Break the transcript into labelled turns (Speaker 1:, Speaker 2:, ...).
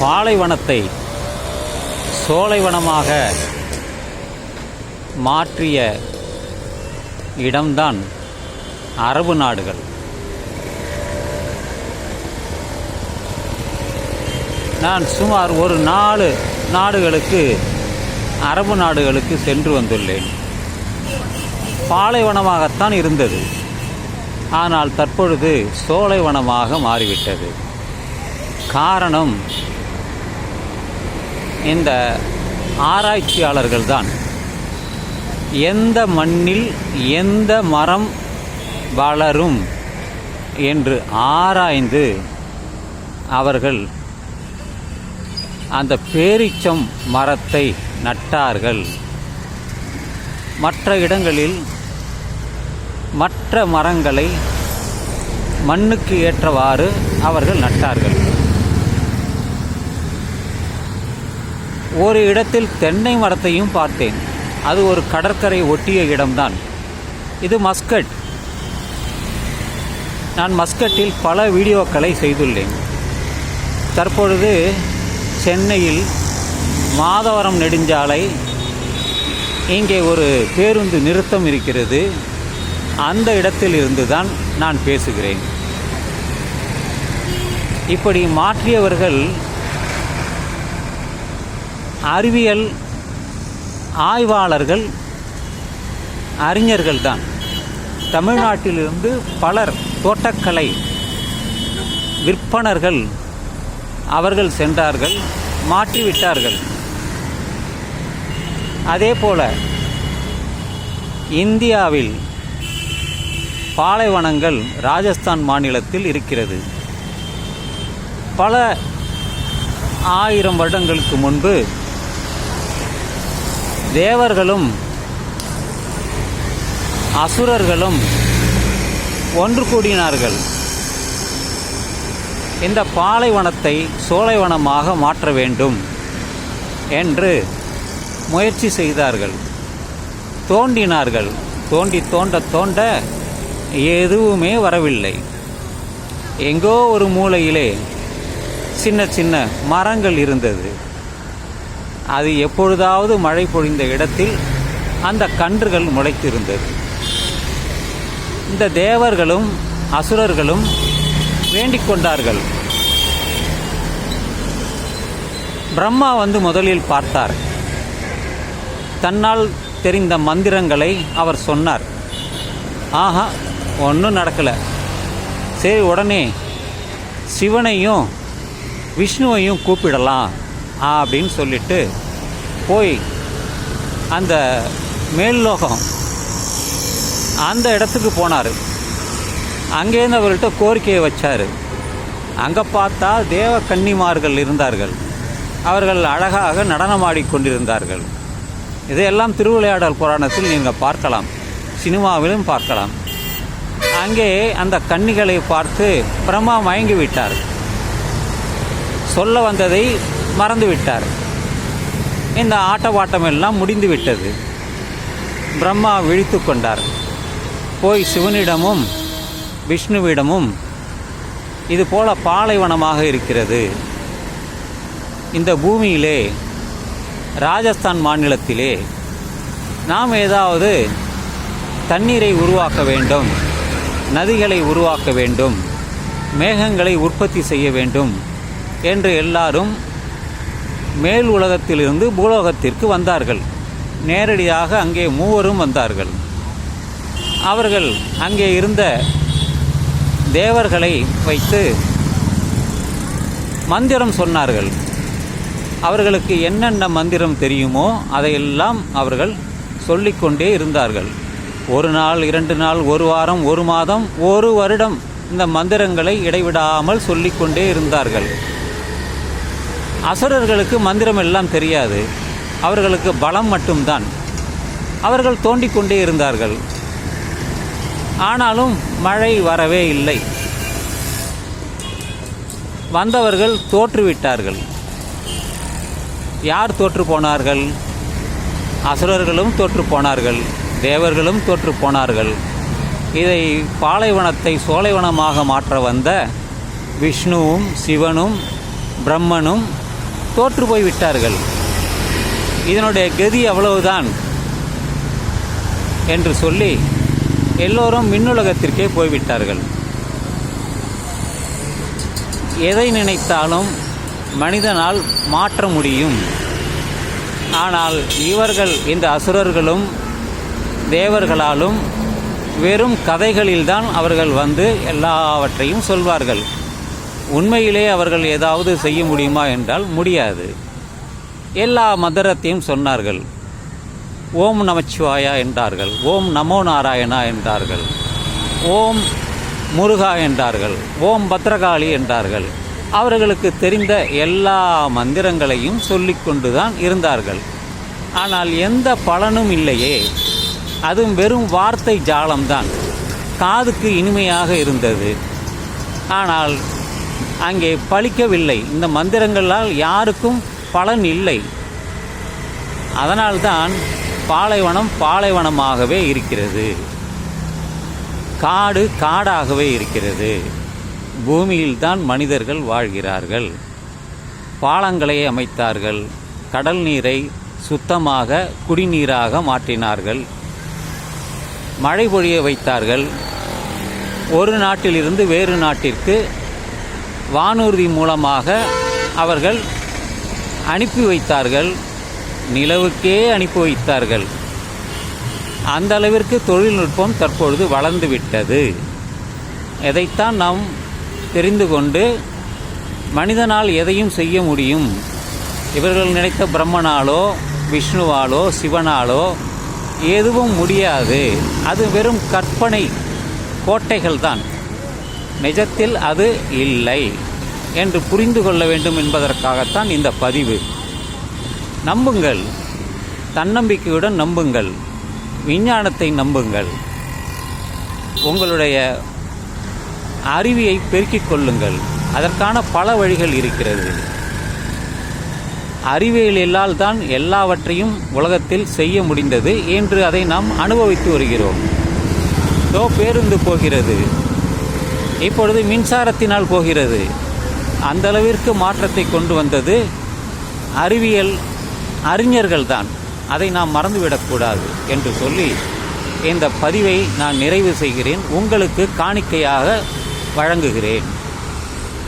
Speaker 1: பாலைவனத்தை சோலைவனமாக மாற்றிய இடம்தான் அரபு நாடுகள். நான் சுமார் ஒரு நாலு நாடுகளுக்கு அரபு நாடுகளுக்கு சென்று வந்துள்ளேன். பாலைவனமாகத்தான் இருந்தது. ஆனால் தற்பொழுது சோலைவனமாக மாறிவிட்டது. காரணம் இந்த ஆராய்ச்சியாளர்கள்தான் எந்த மண்ணில் எந்த மரம் வளரும் என்று ஆராய்ந்து அவர்கள் அந்த பேரிச்சம் மரத்தை நட்டார்கள். மற்ற இடங்களில் மற்ற மரங்களை மண்ணுக்கு ஏற்றவாறு அவர்கள் நட்டார்கள். ஒரு இடத்தில் தென்னை மரத்தையும் பார்த்தேன். அது ஒரு கடற்கரை ஒட்டிய இடம்தான். இது மஸ்கட். நான் மஸ்கட்டில் பல வீடியோக்களை செய்துள்ளேன். தற்பொழுது சென்னையில் மாதவரம் நெடுஞ்சாலை இங்கே ஒரு பேருந்து நிறுத்தம் இருக்கிறது. அந்த இடத்தில் இருந்து தான் நான் பேசுகிறேன். இப்படி மாற்றியவர்கள் அறிவியல் ஆய்வாளர்கள் அறிஞர்கள் தான். தமிழ்நாட்டிலிருந்து பலர் தோட்டக்கலை விற்பனர்கள் அவர்கள் சென்றார்கள் மாற்றிவிட்டார்கள். அதே போல இந்தியாவில் பாலைவனங்கள் ராஜஸ்தான் மாநிலத்தில் இருக்கிறது. பல ஆயிரம் வருடங்களுக்கு முன்பு தேவர்களும் அசுரர்களும் ஒன்று கூடினார்கள். இந்த பாலைவனத்தை சோலைவனமாக மாற்ற வேண்டும் என்று முயற்சி செய்தார்கள். தோண்டினார்கள். தோண்டி தோண்ட தோண்ட எதுவுமே வரவில்லை. எங்கோ ஒரு மூலையிலே சின்ன சின்ன மரங்கள் இருந்தது. அது எப்பொழுதாவது மழை பொழிந்த இடத்தில் அந்த கன்றுகள் முளைத்திருந்தது. இந்த தேவர்களும் அசுரர்களும் வேண்டிக் கொண்டார்கள். பிரம்மா வந்து முதலில் பார்த்தார். தன்னால் தெரிந்த மந்திரங்களை அவர் சொன்னார். ஆஹா ஒன்றும் நடக்கலை. சரி உடனே சிவனையும் விஷ்ணுவையும் கூப்பிடலாம். அப்படின்னு சொல்லிட்டு போய் அந்த மேல்லோகம் அந்த இடத்துக்கு போனார். அங்கேருந்து அவர்கிட்ட கோரிக்கையை வச்சார். அங்கே பார்த்தா தேவ கன்னிமார்கள் இருந்தார்கள். அவர்கள் அழகாக நடனமாடி கொண்டிருந்தார்கள். இதையெல்லாம் திருவிளையாடல் புராணத்தில் நீங்கள் பார்க்கலாம். சினிமாவிலும் பார்க்கலாம். அங்கே அந்த கன்னிகளை பார்த்து பிரம்மா மயங்கி விட்டார். சொல்ல வந்ததை மறந்துவிட்டார். இந்த ஆட்டவாட்டமெல்லாம் முடிந்துவிட்டது. பிரம்மா விழித்து கொண்டார். போய் சிவனிடமும் விஷ்ணுவிடமும் இது போல பாலைவனமாக இருக்கிறது. இந்த பூமியிலே ராஜஸ்தான் மாநிலத்திலே நாம் ஏதாவது தண்ணீரை உருவாக்க வேண்டும் நதிகளை உருவாக்க வேண்டும் மேகங்களை உற்பத்தி செய்ய வேண்டும் என்று எல்லாரும் மேல் உலகத்திலிருந்து பூலோகத்திற்கு வந்தார்கள். நேரடியாக அங்கே மூவரும் வந்தார்கள். அவர்கள் அங்கே இருந்த தேவர்களை வைத்து மந்திரம் சொன்னார்கள். அவர்களுக்கு என்னென்ன மந்திரம் தெரியுமோ அதையெல்லாம் அவர்கள் சொல்லிக்கொண்டே இருந்தார்கள். ஒரு நாள் இரண்டு நாள் ஒரு வாரம் ஒரு மாதம் ஒரு வருடம் இந்த மந்திரங்களை இடைவிடாமல் சொல்லிக்கொண்டே இருந்தார்கள். அசுரர்களுக்கு மந்திரம் எல்லாம் தெரியாது. அவர்களுக்கு பலம் மட்டும்தான். அவர்கள் தோண்டிக் கொண்டே இருந்தார்கள். ஆனாலும் மழை வரவே இல்லை. வந்தவர்கள் தோற்றுவிட்டார்கள். யார் தோற்று போனார்கள்? அசுரர்களும் தோற்று போனார்கள். தேவர்களும் தோற்று போனார்கள். இதை பாலைவனத்தை சோலைவனமாக மாற்ற வந்த விஷ்ணுவும் சிவனும் பிரம்மனும் தோற்று போய் விட்டார்கள். இதனுடைய கதி அவ்வளவுதான் என்று சொல்லி எல்லோரும் மின்னுலகத்திற்கே போய்விட்டார்கள். எதை நினைத்தாலும் மனிதனால் மாற்ற முடியும். ஆனால் இவர்கள் இந்த அசுரர்களும் தேவர்களாலும் வெறும் கதைகளில்தான் அவர்கள் வந்து எல்லாவற்றையும் சொல்வார்கள். உண்மையிலே அவர்கள் ஏதாவது செய்ய முடியுமா என்றால் முடியாது. எல்லா மந்திரத்தையும் சொன்னார்கள். ஓம் நமச்சிவாயா என்றார்கள். ஓம் நமோ நாராயணா என்றார்கள். ஓம் முருகா என்றார்கள். ஓம் பத்ரகாளி என்றார்கள். அவர்களுக்கு தெரிந்த எல்லா மந்திரங்களையும் சொல்லிக்கொண்டு தான் இருந்தார்கள். ஆனால் எந்த பலனும் இல்லையே. அதுவும் வெறும் வார்த்தை ஜாலம்தான். காதுக்கு இனிமையாக இருந்தது. ஆனால் அங்கே பழிக்கவில்லை. இந்த மந்திரங்களால் யாருக்கும் பலன் இல்லை. அதனால்தான் பாலைவனம் பாலைவனமாகவே இருக்கிறது. காடு காடாகவே இருக்கிறது. பூமியில்தான் மனிதர்கள் வாழ்கிறார்கள். பாலங்களை அமைத்தார்கள். கடல் நீரை சுத்தமாக குடிநீராக மாற்றினார்கள். மழை பொழிய வைத்தார்கள். ஒரு நாட்டிலிருந்து வேறு நாட்டிற்கு வானூர்தி மூலமாக அவர்கள் அனுப்பி வைத்தார்கள் நிலவுக்கே அனுப்பி வைத்தார்கள். அந்த அளவிற்கு தொழில்நுட்பம் தற்பொழுது வளர்ந்துவிட்டது எதைத்தான் நாம் தெரிந்து கொண்டு மனிதனால் எதையும் செய்ய முடியும். இவர்கள் நினைத்த பிரம்மனாலோ விஷ்ணுவாலோ சிவனாலோ எதுவும் முடியாது. அது வெறும் கற்பனை கோட்டைகள் தான் நிஜத்தில் அது இல்லை என்று புரிந்து கொள்ள வேண்டும் என்பதற்காகத்தான் இந்த பதிவு. நம்புங்கள். தன்னம்பிக்கையுடன் நம்புங்கள். விஞ்ஞானத்தை நம்புங்கள். உங்களுடைய அறிவியை பெருக்கிக் கொள்ளுங்கள். அதற்கான பல வழிகள் இருக்கிறது. அறிவியலால் தான் எல்லாவற்றையும் உலகத்தில் செய்ய முடிந்தது என்று அதை நாம் அனுபவித்து வருகிறோம். தோ பேருந்து போகிறது. இப்பொழுது மின்சாரத்தினால் போகிறது. அந்த அளவிற்கு மாற்றத்தை கொண்டு வந்தது அறிவியல் அறிஞர்கள் தான் அதை நாம் மறந்துவிடக்கூடாது என்று சொல்லி இந்த பதிவை நான் நிறைவு செய்கிறேன். உங்களுக்கு காணிக்கையாக வழங்குகிறேன்.